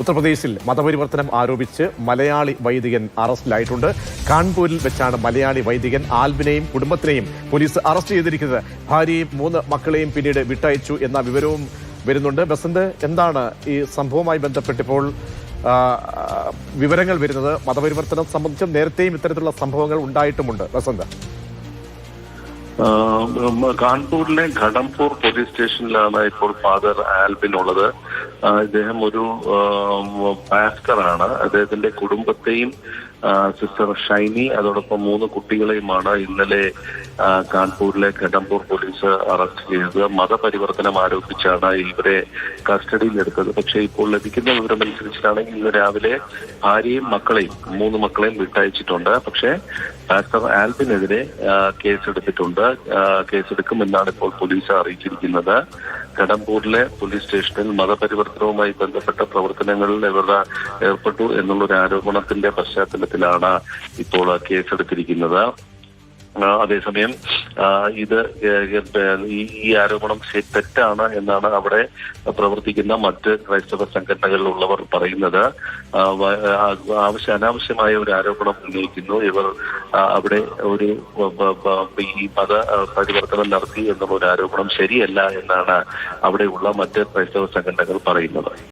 ഉത്തർപ്രദേശിൽ മതപരിവർത്തനം ആരോപിച്ച് മലയാളി വൈദികൻ അറസ്റ്റിലായിട്ടുണ്ട്. കാൺപൂരിൽ വെച്ചാണ് മലയാളി വൈദികൻ ആൽബിനെയും കുടുംബത്തിനെയും പോലീസ് അറസ്റ്റ് ചെയ്തിരിക്കുന്നത്. ഭാര്യയും മൂന്ന് മക്കളെയും പിന്നീട് വിട്ടയച്ചു എന്ന വിവരവും വരുന്നുണ്ട്. ബസന്ത് എന്താണ് ഈ സംഭവവുമായി ബന്ധപ്പെട്ടിപ്പോൾ വിവരങ്ങൾ വരുന്നത്? മതപരിവർത്തനം സംബന്ധിച്ചും നേരത്തെയും ഇത്തരത്തിലുള്ള സംഭവങ്ങൾ ഉണ്ടായിട്ടുമുണ്ട്. ബസന്ത്. കാൺപൂരിലെ ഘടംപൂർ പോലീസ് സ്റ്റേഷനിലാണ് ഇപ്പോൾ ഫാദർ ആൽബിൻ ഉള്ളത്. ഇദ്ദേഹം ഒരു പാസ്റ്ററാണ്. അദ്ദേഹത്തിന്റെ കുടുംബത്തെയും സിസ്റ്റർ ഷൈനി അതോടൊപ്പം മൂന്ന് കുട്ടികളെയുമാണ് ഇന്നലെ കാൺപൂരിലെ ഘടംപൂർ പോലീസ് അറസ്റ്റ് ചെയ്തത്. മതപരിവർത്തനം ആരോപിച്ചാണ് ഇവരെ കസ്റ്റഡിയിലെടുത്തത്. പക്ഷേ ഇപ്പോൾ ലഭിക്കുന്ന വിവരമനുസരിച്ചിട്ടാണെങ്കിൽ ഇന്ന് രാവിലെ ഭാര്യയും മക്കളെയും മൂന്ന് മക്കളെയും വിട്ടയച്ചിട്ടുണ്ട്. പക്ഷേ പാസ്റ്റർ ആൽബിനെതിരെ കേസെടുത്തിട്ടുണ്ട്. കേസെടുക്കുമെന്നാണ് ഇപ്പോൾ പോലീസ് അറിയിച്ചിരിക്കുന്നത്. കടമ്പൂരിലെ പോലീസ് സ്റ്റേഷനിൽ മതപരിവർത്തനവുമായി ബന്ധപ്പെട്ട പ്രവർത്തനങ്ങളിൽ ഇവർ ഏർപ്പെട്ടു എന്നുള്ളൊരു ആരോപണത്തിന്റെ പശ്ചാത്തലത്തിലാണ് ഇപ്പോൾ കേസെടുത്തിരിക്കുന്നത്. അതേസമയം ഇത് ഈ ആരോപണം തെറ്റാണ് എന്നാണ് അവിടെ പ്രവർത്തിക്കുന്ന മറ്റ് ക്രൈസ്തവ സംഘടനകളിലുള്ളവർ പറയുന്നത്. ആവശ്യ അനാവശ്യമായ ഒരു ആരോപണം ഉന്നയിക്കുന്നു. ഇവർ അവിടെ ഒരു ഈ മത പരിവർത്തനം നടത്തി എന്നുള്ള ഒരു ആരോപണം ശരിയല്ല എന്നാണ് അവിടെയുള്ള മറ്റ് ക്രൈസ്തവ സംഘടനകൾ പറയുന്നത്.